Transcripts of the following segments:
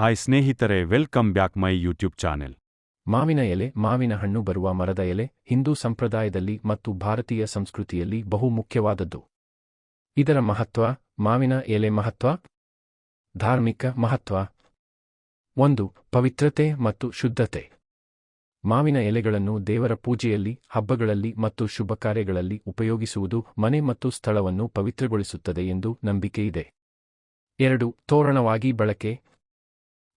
Hi ಸ್ನೇಹಿತರೆ, welcome back my YouTube channel. ಮಾವಿನ ಎಲೆ, ಮಾವಿನ ಹಣ್ಣು ಬರುವ ಮರದ ಎಲೆ, ಹಿಂದೂ ಸಂಪ್ರದಾಯದಲ್ಲಿ ಮತ್ತು ಭಾರತೀಯ ಸಂಸ್ಕೃತಿಯಲ್ಲಿ ಬಹು ಮುಖ್ಯವಾದದ್ದು. ಇದರ ಮಹತ್ವ, ಮಾವಿನ ಎಲೆ ಮಹತ್ವ. ಧಾರ್ಮಿಕ ಮಹತ್ವ. ಒಂದು, ಪವಿತ್ರತೆ ಮತ್ತು ಶುದ್ಧತೆ. ಮಾವಿನ ಎಲೆಗಳನ್ನು ದೇವರ ಪೂಜೆಯಲ್ಲಿ, ಹಬ್ಬಗಳಲ್ಲಿ ಮತ್ತು ಶುಭ ಕಾರ್ಯಗಳಲ್ಲಿ ಉಪಯೋಗಿಸುವುದು ಮನೆ ಮತ್ತು ಸ್ಥಳವನ್ನು ಪವಿತ್ರಗೊಳಿಸುತ್ತದೆ ಎಂದು ನಂಬಿಕೆಯಿದೆ. ಎರಡು, ತೋರಣವಾಗಿ ಬಳಕೆ.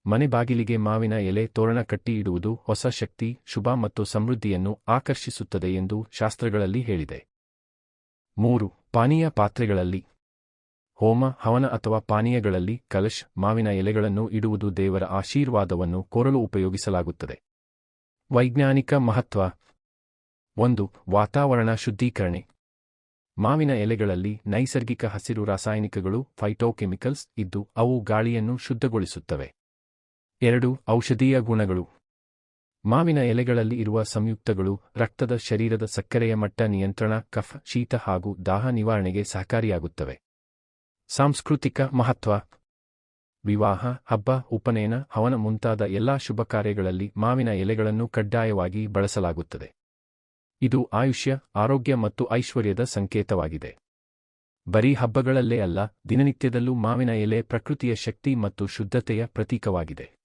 ಮನೆ ಬಾಗಿಲಿಗೆ ಮಾವಿನ ಎಲೆ, ತೋರಣ ಕಟ್ಟಿ ಇಡುವುದು ಹೊಸ ಶಕ್ತಿ, ಶುಭ ಮತ್ತು ಸಮೃದ್ಧಿಯನ್ನು ಆಕರ್ಷಿಸುತ್ತದೆ ಎಂದು ಶಾಸ್ತ್ರಗಳಲ್ಲಿ ಹೇಳಿದೆ. ಮೂರು, ಪಾನೀಯ ಪಾತ್ರೆಗಳಲ್ಲಿ. ಹೋಮ, ಹವನ ಅಥವಾ ಪಾನೀಯಗಳಲ್ಲಿ ಕಲಶ್, ಮಾವಿನ ಎಲೆಗಳನ್ನು ಇಡುವುದು ದೇವರ ಆಶೀರ್ವಾದವನ್ನು ಕೋರಲು ಉಪಯೋಗಿಸಲಾಗುತ್ತದೆ. ವೈಜ್ಞಾನಿಕ ಮಹತ್ವ. ಒಂದು, ವಾತಾವರಣ ಶುದ್ಧೀಕರಣೆ. ಮಾವಿನ ಎಲೆಗಳಲ್ಲಿ ನೈಸರ್ಗಿಕ ಹಸಿರು ರಾಸಾಯನಿಕಗಳು ಫೈಟೋಕೆಮಿಕಲ್ಸ್ ಇದ್ದು ಅವು ಗಾಳಿಯನ್ನು ಶುದ್ಧಗೊಳಿಸುತ್ತವೆ. ಎರಡು ಔಷಧೀಯ ಗುಣಗಳು. ಮಾವಿನ ಎಲೆಗಳಲ್ಲಿ ಇರುವ ಸಂಯುಕ್ತಗಳು, ರಕ್ತದ ಶರೀರದ ಸಕ್ಕರೆಯ ಮಟ್ಟ ನಿಯಂತ್ರಣ, ಕಫ, ಶೀತ ಹಾಗೂ ದಾಹ ನಿವಾರಣೆಗೆ ಸಹಕಾರಿಯಾಗುತ್ತವೆ. ಸಾಂಸ್ಕೃತಿಕ ಮಹತ್ವ. ವಿವಾಹ, ಹಬ್ಬ, ಉಪನಯನ, ಹವನ ಮುಂತಾದ ಎಲ್ಲಾ ಶುಭ ಕಾರ್ಯಗಳಲ್ಲಿ ಮಾವಿನ ಎಲೆಗಳನ್ನು ಕಡ್ಡಾಯವಾಗಿ ಬಳಸಲಾಗುತ್ತದೆ. ಇದು ಆಯುಷ್ಯ, ಆರೋಗ್ಯ ಮತ್ತು ಐಶ್ವರ್ಯದ ಸಂಕೇತವಾಗಿದೆ. ಬರೀ ಹಬ್ಬಗಳಲ್ಲೇ ಅಲ್ಲ, ದಿನನಿತ್ಯದಲ್ಲೂ ಮಾವಿನ ಎಲೆ ಪ್ರಕೃತಿಯ ಶಕ್ತಿ ಮತ್ತು ಶುದ್ಧತೆಯ ಪ್ರತೀಕವಾಗಿದೆ.